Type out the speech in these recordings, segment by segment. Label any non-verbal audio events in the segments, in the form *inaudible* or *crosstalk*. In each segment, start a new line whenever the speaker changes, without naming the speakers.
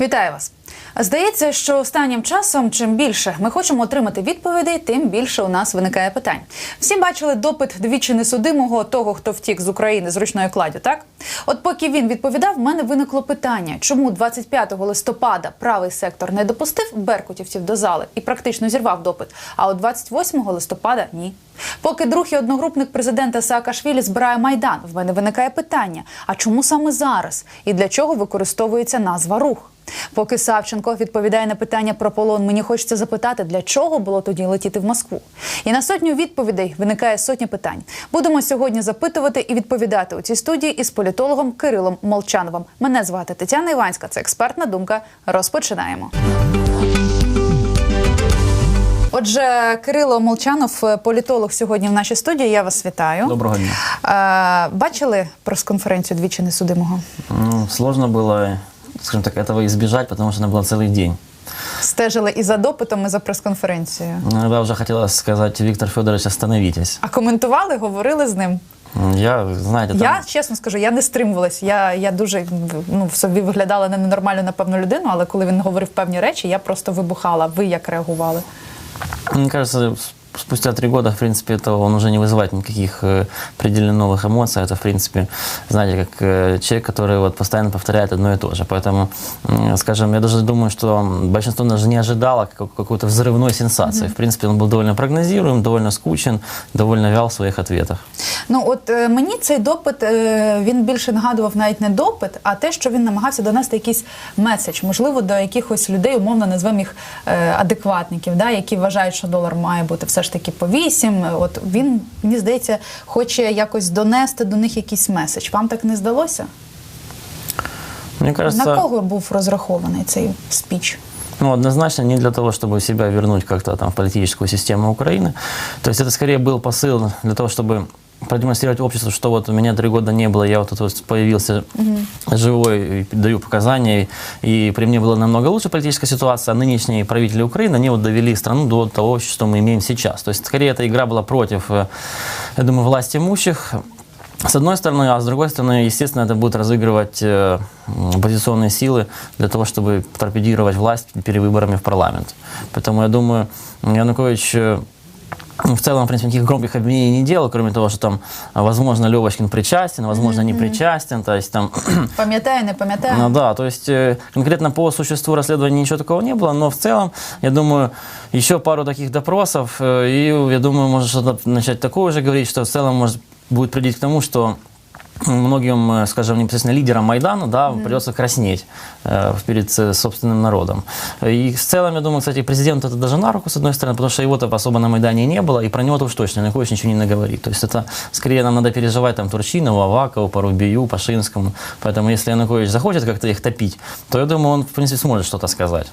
Вітаю вас. Здається, що останнім часом, чим більше ми хочемо отримати відповідей, тим більше у нас виникає питань. Всі бачили допит двічі несудимого того, хто втік з України з ручною кладдю, так? От поки він відповідав, в мене виникло питання, чому 25 листопада правий сектор не допустив беркутівців до зали і практично зірвав допит, а от 28 листопада ні. Поки друг і одногрупник президента Саакашвілі збирає майдан, в мене виникає питання: а чому саме зараз? І для чого використовується назва рух? Поки Савченко відповідає на питання про полон, мені хочеться запитати, для чого було тоді летіти в Москву. І на сотню відповідей виникає сотня питань. Будемо сьогодні запитувати і відповідати у цій студії із політологом Кирилом Молчановим. Мене звати Тетяна Іванська. Це експертна думка. Розпочинаємо. Отже, Кирило Молчанов, політолог, сьогодні в нашій студії. Я вас вітаю.
Доброго дня.
Е, бачили прес-конференцію двічі несудимого?
Ну, сложно было, скажем так, этого избежать, потому что она была целый день.
Стежили і за допитом, і за прес-конференцією.
Иногда уже хотелось сказать, Виктор Федорович, остановитесь.
А коментували, говорили з ним.
Я, знаете, там...
Я чесно скажу, я не стримувалась. Я, я дуже ну, в собі виглядала не ненормально, напевно, людину, але коли він говорив певні речі, я просто вибухала. Ви як реагували?
Мне кажется, спустя три года, в принципе, это он уже не вызывает никаких э, определенных новых эмоций. Это, в принципе, знаете, как э, человек, который вот постоянно повторяет одно и то же. Поэтому, м, скажем, я даже думаю, что большинство даже не ожидало как- какой-то взрывной сенсации. В принципе, он был довольно прогнозируем, довольно скучен, довольно вял в своих ответах.
Ну от е, мені цей допит е, він більше нагадував навіть не допит, а те, що він намагався донести якийсь меседж, можливо, до якихось людей, умовно назвемо їх е, адекватників, да, які вважають, що долар має бути все ж таки по 8. От він мені здається, хоче якось донести до них якийсь меседж. Вам так не здалося?
Мне кажется,
На кого був розрахований цей спіч?
Ну, однозначно не для того, чтобы себя вернуть как-то там в политическую систему Украины. То есть это скорее был посыл для того, чтобы продемонстрировать обществу, что вот у меня три года не было, я вот тут вот появился живой, и даю показания, и при мне была намного лучше политическая ситуация, а нынешние правители Украины, они вот довели страну до того, что мы имеем сейчас. То есть скорее эта игра была против, э, я думаю, власти имущих, с одной стороны, а с другой стороны, естественно, это будет разыгрывать э, оппозиционные силы для того, чтобы торпедировать власть перевыборами в парламент. Поэтому я думаю, Янукович э, в целом, в принципе, никаких громких обвинений не делал, кроме того, что там, возможно, Левочкин причастен, возможно, не причастен, то есть там *clears throat*
Пам'ятаю, не пам'ятаю.
ну да, то есть э, конкретно по существу расследования ничего такого не было, но в целом, я думаю, еще пару таких допросов, э, и я думаю, можно что-то начать такое уже говорить, что в целом может будет прийти к тому, что многим, э, скажем, непосредственно лидерам Майдана, да, придется краснеть э, перед э, собственным народом. И в целом, я думаю, кстати, президент это даже на руку, с одной стороны, потому что его-то особо на Майдане не было, и про него-то уж точно Янукович ничего не наговорит. То есть это скорее нам надо переживать там Турчинову, Авакову, Порубию, Пашинскому. Поэтому если Янукович захочет как-то их топить, то я думаю, он, в принципе, сможет что-то сказать.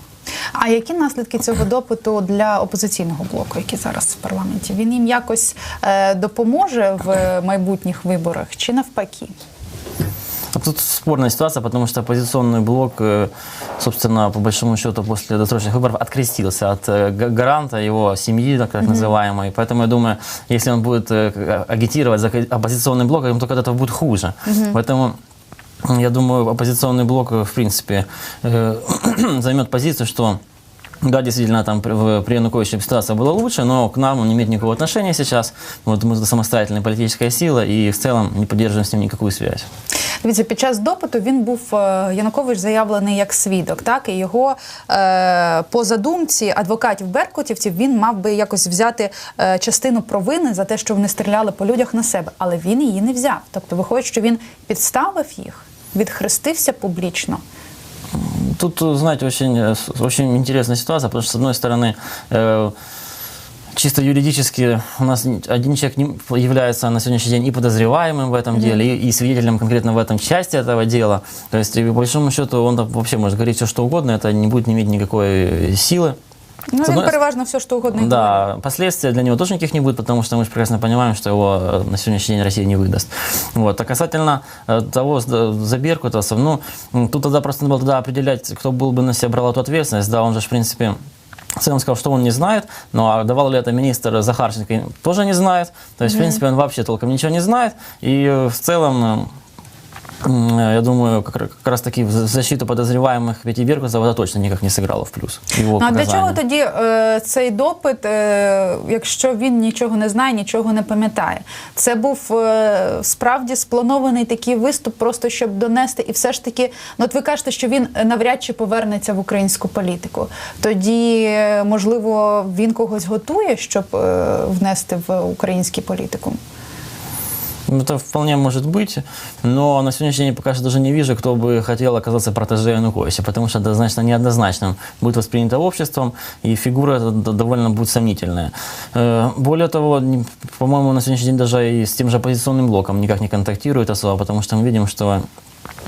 А які наслідки цього допиту для опозиційного блоку, який зараз в парламенті? Він їм якось е, допоможе в майбутніх виборах чи навпаки?
А Тут спорная ситуация, потому что оппозиционный блок, э, собственно, по большому счету, после досрочных выборов открестился от э, га- гаранта его семьи, так так называемой. Поэтому я думаю, если он будет э, к- агитировать за ко- оппозиционный блок, ему только от этого будет хуже. Поэтому я думаю, оппозиционный блок, э, в принципе, э, *clears throat* займет позицию, что да, действительно, там при- в- при Януковиче ситуация была лучше, но к нам он не имеет никакого отношения сейчас. Вот мы самостоятельная политическая сила и в целом не поддерживаем с ним никакую связь.
Дивіться, під час допиту він був е, Янукович заявлений як свідок, так і його е, по задумці адвокатів беркутівців він мав би якось взяти е, частину провини за те, що вони стріляли по людях на себе, але він її не взяв. Тобто, виходить, що він підставив їх, Відхрестився публічно.
Тут, знаете, очень, очень интересная ситуация, потому что, с одной стороны, э, чисто юридически у нас один человек не является на сегодняшний день и подозреваемым в этом деле, и, и свидетелем конкретно в этом части этого дела. То есть, и по большому счету, он вообще может говорить все, что угодно, это не будет иметь никакой э, силы.
Ну
С
він
одной-
переважно все, що угодно. і говорить.
Да, последствия для него тоже никаких не будет, потому что мы же прекрасно понимаем, что его э, на сегодняшний день Россия не выдаст. Вот. А касательно э, того э, за Беркутовцев, ну, м, тут тогда просто надо было тогда определять, кто был бы на себя брал эту ответственность. Да, он же, в принципе, в целом сказал, что он не знает, но а давал ли это министр Захарченко, тоже не знает. То есть, в принципе, он вообще толком ничего не знает. И э, в целом э, м, я думаю, как, ра- как раз таки в защиту подозреваемых Пяти Беркутова это точно никак не сыграло в плюс. Его
Ну а для
показания.
чого тоді е, цей допит, е, якщо він нічого не знає, нічого не пам'ятає? Це був е, справді спланований такий виступ, просто щоб донести, і все ж таки, ну от ви кажете, що він навряд чи повернеться в українську політику. Тоді, е, можливо, він когось готує, щоб е, внести в українську політику.
Ну, Это вполне может быть, но на сегодняшний день пока что даже не вижу, кто бы хотел оказаться протеже Януковича, потому что однозначно неоднозначным будет воспринято обществом, и фигура эта д- довольно будет сомнительная. Э, Более того, не- по-моему, на сегодняшний день даже и с тем же оппозиционным блоком никак не контактирует особо, потому что мы видим, что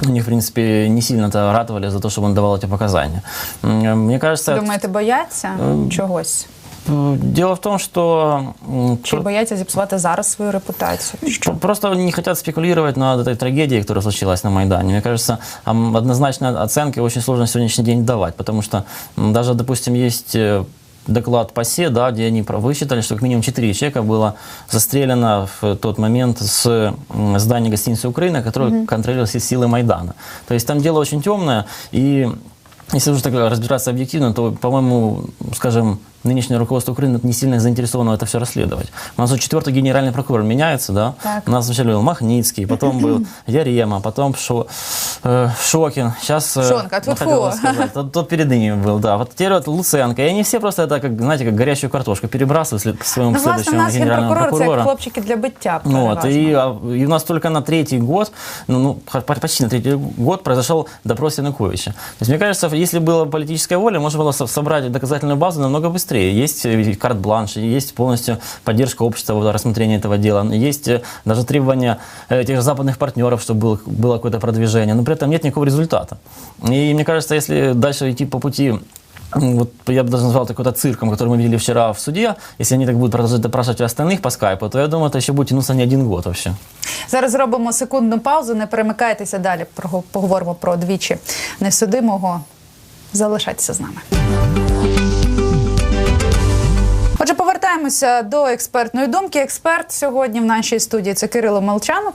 они, в принципе, не сильно-то ратовали за то, чтобы он давал эти показания. М, Мне кажется,
Думаєте, бояться чогось?
э, дело в том, что м,
Чи
про-
бояться зіпсувати зараз свою репутацію? Що?
П- Просто не хотят спекулировать над этой трагедией, которая случилась на Майдане. Мне кажется, ам, однозначно оценки очень сложно на сегодняшний день давать, потому что м, даже, допустим, есть э, доклад ПАСЕ, да, где они про- высчитали, что как минимум 4 человека было застрелено в тот момент с м, здания гостиницы «Украина», которое контролировалось из силы Майдана. То есть там дело очень темное, и если уже так разбираться объективно, то, по-моему, скажем, нынешнее руководство Украины не сильно заинтересовано это все расследовать. У нас вот четвертый генеральный прокурор меняется, да?
Так.
У нас вначале был Махницкий, потом был *laughs* Ярема, потом Шо, э, Шокин. Сейчас... э,
Шонка,
ну,
тьфу-тьфу.
хотел сказать, Тот, тот перед ними был, да. Вот теперь вот Луценко. И они все просто это, как, знаете, как горячую картошку перебрасывают к своему
Ну,
следующему генеральному прокурору.
хлопчики для биття.
Ну Вот, и, а, и у нас только на третий год, ну, ну, почти на третий год произошел допрос Януковича. То есть, мне кажется, если была политическая воля, можно было со- собрать доказательную базу намного быстрее. Есть э, карт-бланш, есть полностью поддержка общества в рассмотрении этого дела, есть э, даже требования э, тех же западных партнеров, чтобы было, было какое-то продвижение, но при этом нет никакого результата. И мне кажется, если дальше идти по пути М, вот я бы даже назвал это какой-то цирком, который мы видели вчера в суде. Если они так будут продолжать допрашивать и остальных по скайпу, то я думаю, это еще будет тянуться не один год вообще.
Зараз зробимо секундну паузу, не перемикайтеся далі. Прого- Поговоримо про двічі несудимого. Залишайтеся з нами. Отже, повертаємося до експертної думки. Експерт сьогодні в нашій студії це Кирило Молчанов,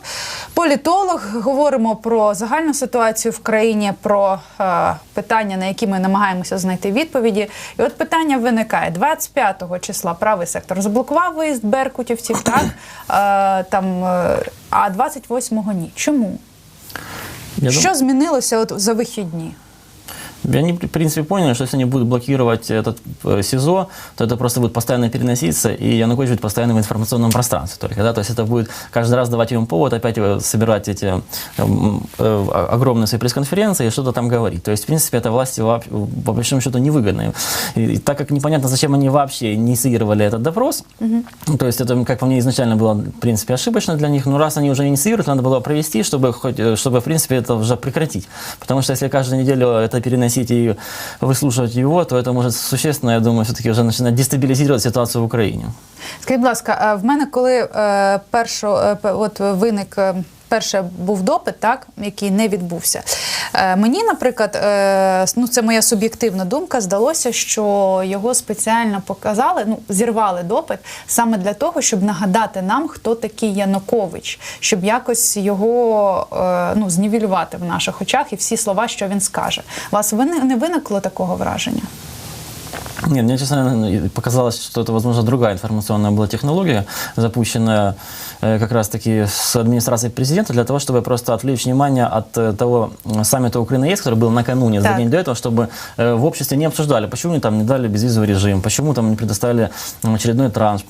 політолог. Говоримо про загальну ситуацію в країні, про е, питання, на які ми намагаємося знайти відповіді. І от питання виникає 25-го числа. Правий сектор заблокував виїзд беркутівців, так *clears throat* е, там, е, а 28-го ні. Чому?
Я
Що змінилося от за вихідні?
Они, в принципе, поняли, что если они будут блокировать этот э, СИЗО, то это просто будет постоянно переноситься, и Янукович будет постоянно в информационном пространстве только. Да? То есть это будет каждый раз давать ему повод опять э, собирать эти э, огромные свои пресс-конференции и что-то там говорить. То есть, в принципе, это власти по большому счету невыгодно. И, и так как непонятно, зачем они вообще инициировали этот допрос, ну, то есть это, как по мне, изначально было, в принципе, ошибочно для них, но раз они уже инициируют, надо было провести, чтобы, хоть, чтобы в принципе, это уже прекратить. Потому что если каждую неделю это переносить и выслушивать его, то это может существенно, я думаю, все-таки уже начинать дестабилизировать ситуацию в Украине.
Скажіть, будь ласка, в мене коли е, першо, е, от виник. Перше був допит, так який не відбувся. Е, мені, наприклад, е, ну це моя суб'єктивна думка. Здалося, що його спеціально показали, ну зірвали допит саме для того, щоб нагадати нам, хто такий Янукович, щоб якось його е, ну знівелювати в наших очах і всі слова, що він скаже. Вас ви не виникло такого враження?
Нет, мне, честно, говоря, показалось, что это, возможно, другая информационная была технология, запущенная э, как раз-таки с администрацией президента для того, чтобы просто отвлечь внимание от э, того м, саммита Украина-ЕС, который был накануне, за
Так.
день до этого, чтобы э, в обществе не обсуждали, почему они там не дали безвизовый режим, почему там не предоставили м, очередной транш,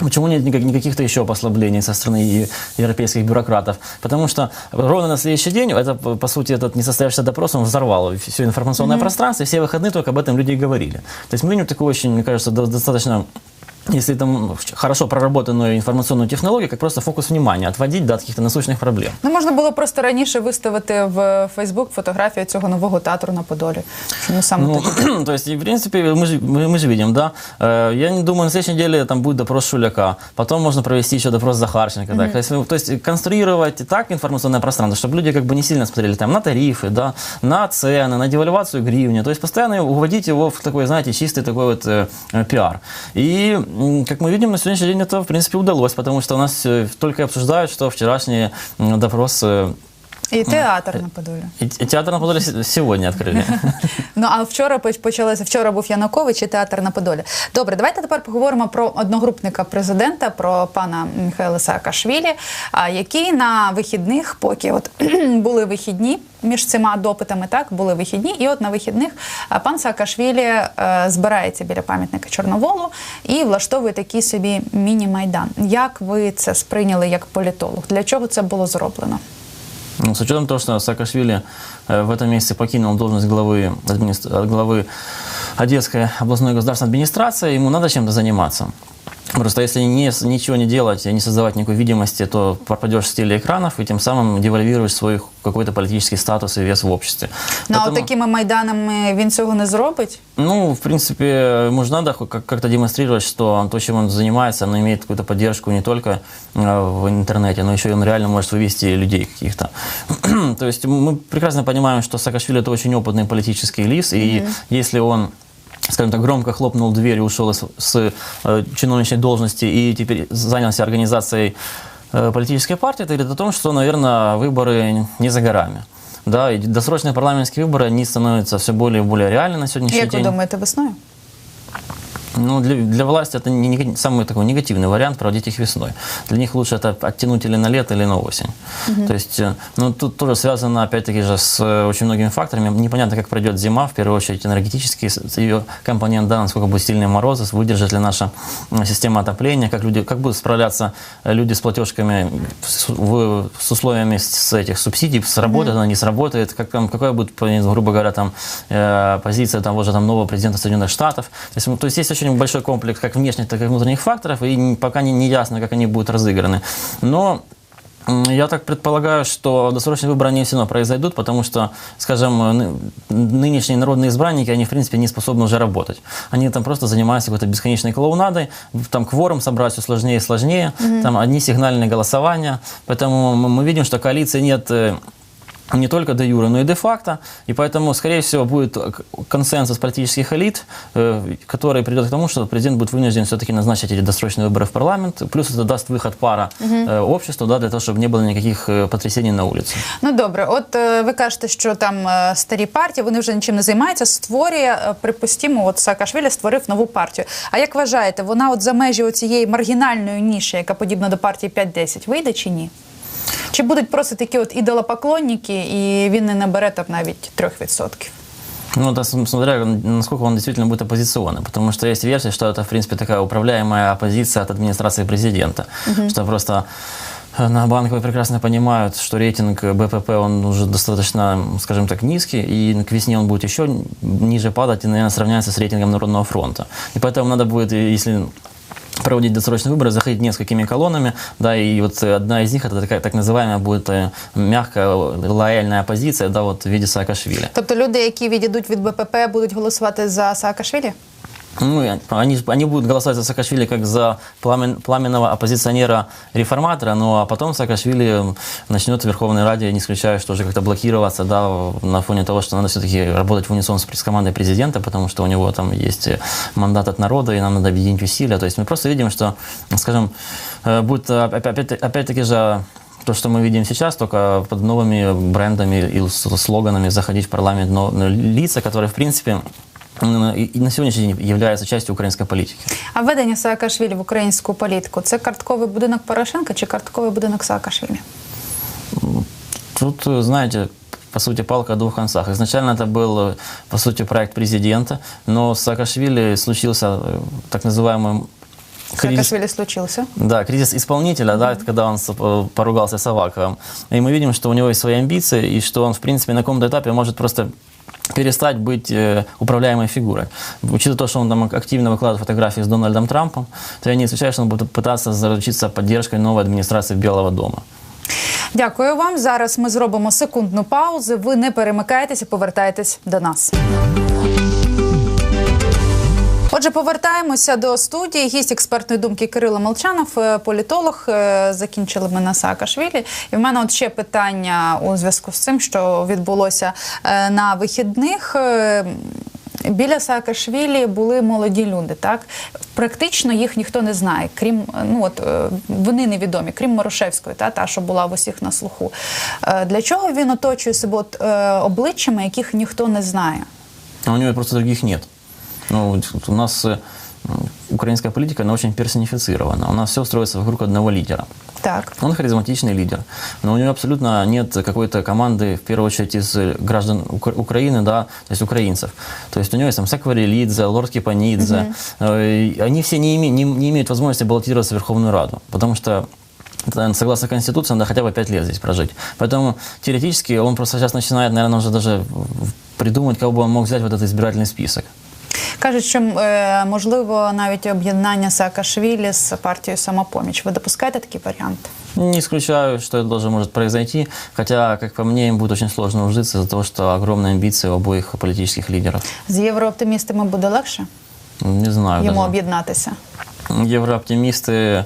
Почему нет никак- никаких-то еще послаблений со стороны европейских бюрократов? Потому что ровно на следующий день, это, по сути, этот несостоявшийся допрос, он взорвал все информационное пространство, и все выходные только об этом люди и говорили. То есть мы видим такую очень, мне кажется, до- достаточно если там хорошо проработанную информационную технологию, как просто фокус внимания, отводить до каких-то насущных проблем.
Ну, можна було просто раніше виставити в Фейсбук фотографію цього нового театру на Подолі. Чому саме
Ну,
тоді? *clears throat*
то есть, и, в принципе, мы же, мы, мы же видим, да, э, я не думаю, на следующей неделе там будет допрос Шуляка, потом можно провести еще допрос Захарченко, да, то, есть, ну, то есть конструировать так информационное пространство, чтобы люди как бы не сильно смотрели там на тарифы, да, на цены, на девальвацию гривни, то есть постоянно уводить его в такой, знаете, чистый такой вот э, э, пиар. И, м, как мы видим, на сегодняшний день это, в принципе, удалось, потому что у нас э, только и обсуждают, что вчерашний м, допрос э,
і театр на Подолі.
И, и театр на Подоле се- сегодня открыли.
Ну а вчора поч- почалося. Вчора був Янукович і театр на Подолі. Добре, давайте тепер поговоримо про одногрупника президента, про пана Михайла Саакашвілі, а, який на вихідних, поки от *clears throat* були вихідні між цими допитами, так були вихідні, і от на вихідних пан Саакашвілі е, збирається біля пам'ятника Чорноволу і влаштовує такий собі міні-майдан. Як ви це сприйняли як політолог? Для чого це було зроблено?
Ну, С учетом того, что Саакашвили э, в этом месяце покинул должность главы, администр- э, главы Одесской областной государственной администрации, ему надо чем-то заниматься. Просто если не, ничего не делать, и не создавать никакой видимости, то пропадешь с телеэкранов и тем самым девальвируешь свой какой-то политический статус и вес в обществе.
Ну а
Поэтому-
от такими майданами він цього не зробить?
Ну, в принципе, ему же надо как- как-то демонстрировать, что то, чем он занимается, оно имеет какую-то поддержку не только э, в интернете, но еще и он реально может вывести людей каких-то. *clears throat* то есть мы прекрасно понимаем, что Саакашвили это очень опытный политический лис, и если он скажем так, громко хлопнул дверь и ушел из- с э, чиновничьей должности и теперь занялся организацией э, политической партии, это говорит о том, что, наверное, выборы не за горами. Да, и досрочные парламентские выборы, они становятся все более и более реальны на сегодняшний
Як ви
день.
думаєте, весною?
Ну, для, для власти это не, нега- самый такой негативный вариант проводить их весной. Для них лучше это оттянуть или на лето, или на осень. То есть, э, ну, тут тоже связано, опять-таки же, с э, очень многими факторами. Непонятно, как пройдет зима, в первую очередь энергетический ее компонент, да, насколько будут сильные морозы, выдержит ли наша система отопления, как, люди, как будут справляться э, люди с платежками, с, в- с условиями с, этих субсидий, сработает она, не сработает, как там, какая будет, грубо говоря, там, э, позиция того же там, нового президента Соединенных Штатов. То есть, то есть есть очень большой комплекс как внешних, так и внутренних факторов, и пока не, не ясно, как они будут разыграны. Но я так предполагаю, что досрочные выборы они все равно произойдут, потому что, скажем, ны- нынешние народные избранники, они, в принципе, не способны уже работать. Они там просто занимаются какой-то бесконечной клоунадой, там кворум собрать все сложнее и сложнее, там одни сигнальные голосования. Поэтому мы мы видим, что коалиции нет э, не только де юре, но и де факто. И поэтому, скорее всего, будет к- консенсус политических элит, э, который придет к тому, что президент будет вынужден все-таки назначить эти досрочные выборы в парламент. Плюс это даст выход пара э, обществу, да, для того, чтобы не было никаких э, потрясений на улице.
Ну добре, от е, ви кажете, що там е, старі партії, вони вже нічим не займаються. Створює, е, припустімо, от Саакашвілі створив нову партію. А як вважаєте, вона от за межі цієї маргінальної ніші, яка подібна до партії 5-10, вийде чи ні? Чи будуть просто такі от ідолопоклонники, і він не набере там навіть 3%?
Ну, это см- смотря, насколько он действительно будет оппозиционным. Потому что есть версия, что это, в принципе, такая управляемая оппозиция от администрации президента. Что просто э, на банковой прекрасно понимают, что рейтинг БПП, он уже достаточно, скажем так, низкий, и к весне он будет еще ниже падать и, наверное, сравняется с рейтингом Народного фронта. И поэтому надо будет, э, если проводить досрочные выборы, заходить несколькими колоннами, да, и вот э, одна из них, это такая так называемая будет э, мягкая, э, лояльная оппозиция, да, вот в виде Саакашвили.
Тобто люди, які відійдуть від БПП, будуть голосувати за Саакашвілі?
Ну, они, они будут голосовать за Саакашвили как за пламен- пламенного оппозиционера-реформатора, ну а потом Саакашвили начнет в Верховной Раде, не исключаю, что уже как-то блокироваться, да, на фоне того, что надо все-таки работать в унисон с командой президента, потому что у него там есть э, мандат от народа, и нам надо объединить усилия. То есть мы просто видим, что, скажем, э, будет э, опять- опять- опять-таки же то, что мы видим сейчас, только под новыми брендами и слоганами заходить в парламент но лица, которые, в принципе, м, и и на сегодняшний день являются частью украинской политики.
А введення Саакашвілі в українську політику це картковий будинок Порошенка чи картковий будинок Саакашвілі?
Тут, э, знаете, по сути, палка о двух концах. Изначально это был, э, по сути, проект президента, но с Саакашвили случился э, так называемый кризис,
Саакашвілі случився.
да, кризис исполнителя, да, это когда он с- э, поругался с Аваковым. И мы видим, что у него есть свои амбиции, и что он, в принципе, на каком-то этапе может просто перестать быть э, управляемой фигурой. Учитывая то, что он там активно выкладывает фотографии с Дональдом Трампом, то я не исключаю, что он будет пытаться заручиться поддержкой новой администрации Белого дома.
Дякую вам. Зараз ми зробимо секундну паузу. Ви не перемикайтеся, повертайтесь до нас. Отже, повертаємося до студії. Гість експертної думки Кирило Молчанов, е, політолог. Е, Закінчили ми на Саакашвілі. І в мене от ще питання у зв'язку з цим, що відбулося е, на вихідних. Біля Саакашвілі були молоді люди, так практично їх ніхто не знає, крім ну от вони невідомі, крім Морошевської, та та що була в усіх на слуху. Для чого він оточує себе от, обличчями, яких ніхто не знає?
А у него просто других нет. Ну, у нас э, украинская политика, она очень персонифицирована. У нас все строится вокруг одного лидера.
Так.
Он харизматичный лидер, но у него абсолютно нет какой-то команды, в первую очередь, из э, граждан Ук- Украины, да, то есть украинцев. То есть у него есть там Сакварелидзе, Лорд Кипанидзе. И Они все не, име- не, не имеют возможности баллотироваться в Верховную Раду, потому что согласно Конституции, надо хотя бы пять лет здесь прожить. Поэтому теоретически он просто сейчас начинает, наверное, уже даже придумать, кого бы он мог взять в этот избирательный список.
Кажуть, що е, можливо навіть об'єднання Саакашвілі з партією самопоміч. Ви допускаєте такий варіант?
Не исключаю, что это тоже может произойти, хотя, как по мне, им будет очень сложно ужиться из-за того, что огромные амбиции у обоих политических лидеров.
З єврооптимістами буде легше
Не знаю
йому
даже.
об'єднатися.
Еврооптимисты,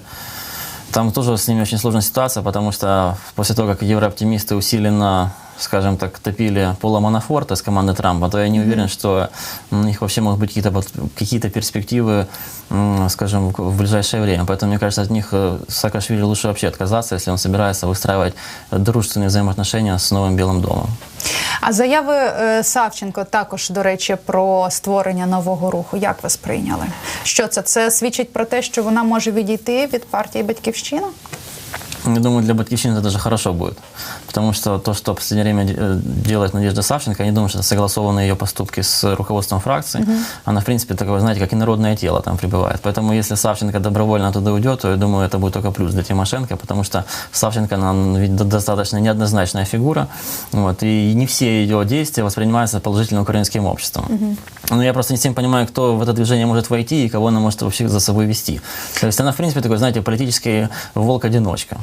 там тоже с ними очень сложная ситуация, потому что после того, как еврооптимисты усиленно, скажем так, топили Пола Манафорта с команды Трампа, то я не уверен, что у них вообще могут быть какие-то вот- какие-то перспективы, м, скажем, в в ближайшее время. Поэтому, мне кажется, от них э, Саакашвили лучше вообще отказаться, если он собирается выстраивать дружественные взаимоотношения с новым Белым домом.
А заяви е, Савченко також, до речі, про створення нового руху. Як ви сприйняли? Що це? Це свідчить про те, що вона може відійти від партії Батьківщина?
Я думаю, для Батькивщины это даже хорошо будет. Потому что то, что в последнее время делает Надежда Савченко, я не думаю, что это согласованные ее поступки с руководством фракции. Она, в принципе, такое, знаете, как инородное тело там прибывает. Поэтому, если Савченко добровольно туда уйдет, то я думаю, это будет только плюс для Тимошенко, потому что Савченко, она ведь до- достаточно неоднозначная фигура, вот, и не все ее действия воспринимаются положительно украинским обществом. Но я просто не всем понимаю, кто в это движение может войти и кого она может вообще за собой вести. То есть она, в принципе, такой, знаете, политический волк-одиночка.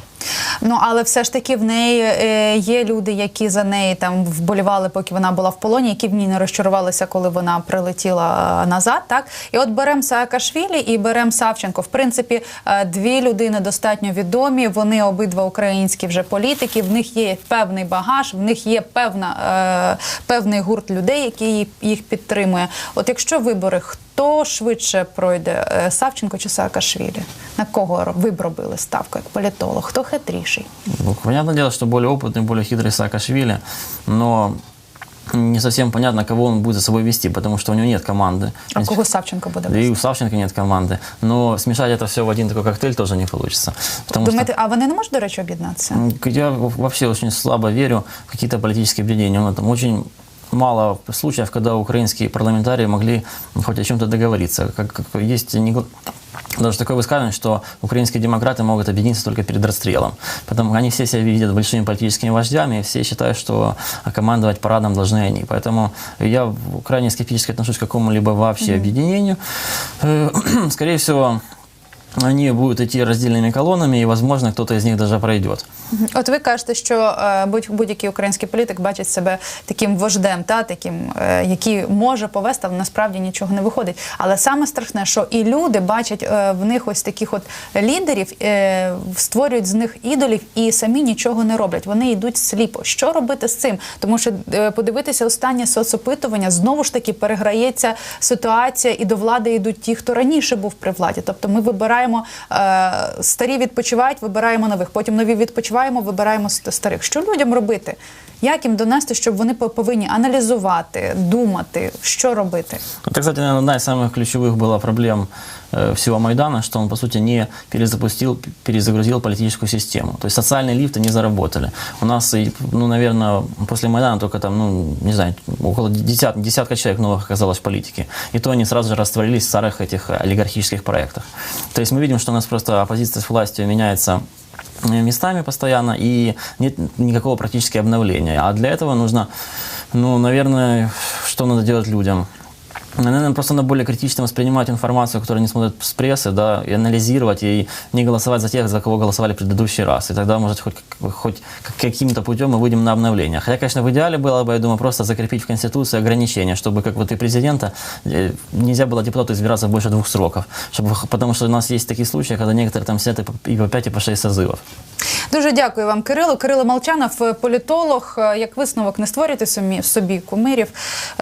Ну але все ж таки в неї е, є люди, які за неї там вболівали, поки вона була в полоні, які в ній не розчарувалися, коли вона прилетіла е, назад. Так і от беремо Саакашвілі і беремо Савченко. В принципі, е, дві людини достатньо відомі. Вони обидва українські вже політики. В них є певний багаж, в них є певна певний гурт людей, який їх підтримує. От якщо вибори, хто швидше пройде е, Савченко чи Саакашвілі? На кого ро- ви б робили ставку як політолог? Хто хитріший?
Ну, понятное дело, что более опытный, более хитрый Саакашвили, но не совсем понятно, кого он будет за собой вести, потому что у него нет команды. В
А
принципе,
кого Савченко буде
Да и
вести?
у Савченко нет команды. Но смешать это все в один такой коктейль тоже не получится. Потому что
Думаєте, а вони не можуть, до речі, об'єднатися?
М, Я вообще очень слабо верю в какие-то политические объединения. Ну, там очень мало случаев, когда украинские парламентарии могли хоть о чем-то договориться. Как, как есть не- даже такое высказывание, что украинские демократы могут объединиться только перед расстрелом. Потому они все себя видят большими политическими вождями, и все считают, что командовать парадом должны они. Поэтому я крайне скептически отношусь к какому-либо вообще объединению. Э, *clears throat* Скорее всего, они будут идти раздельными колоннами, и, возможно, кто-то из них даже пройдет.
От ви кажете, що е, будь- будь-який український політик бачить себе таким вождем, та таким, е, який може повести, але насправді нічого не виходить. Але саме страшне, що і люди бачать е, в них ось таких от лідерів, створюють з них ідолів і самі нічого не роблять. Вони йдуть сліпо. Що робити з цим? Тому що подивитися останнє соцопитування знову ж таки переграється ситуація, і до влади йдуть ті, хто раніше був при владі. Тобто ми вибираємо е, старі відпочивають, вибираємо нових. Потім нові відпочиваємо, вибираємо ст- старих. Що людям робити? Як їм донести, щоб вони по- повинні аналізувати, думати, що робити?
Это, кстати, наверное, одна из самых ключевых была проблем э, всего Майдана, что он, по сути, не перезапустил, перезагрузил политическую систему. То есть социальные лифты не заработали. У нас, ну, наверное, после Майдана только там, ну, не знаю, около десят, десятка человек новых оказалось в политике. И то они сразу же растворились в старых этих олигархических проектах. То есть мы видим, что у нас просто оппозиция с властью меняется э, местами постоянно, и нет никакого практически обновления. А для этого нужно, ну, наверное, что надо делать людям? Наверное, просто надо более критично воспринимать информацию, которую они смотрят с прессы, да, и анализировать, и не голосовать за тех, за кого голосовали в предыдущий раз. И тогда, может, хоть, как- хоть каким-то путем мы выйдем на обновление. Хотя, конечно, в идеале было бы, я думаю, просто закрепить в Конституции ограничения, чтобы, как вот и президента, э, нельзя было депутату избираться больше двух сроков. Чтобы, потому что у нас есть такие случаи, когда некоторые там сидят и по, и по 5, и по 6 созывов.
Дуже дякую вам, Кирило. Кирило Молчанов, політолог. Як висновок не створюйте собі, собі кумирів.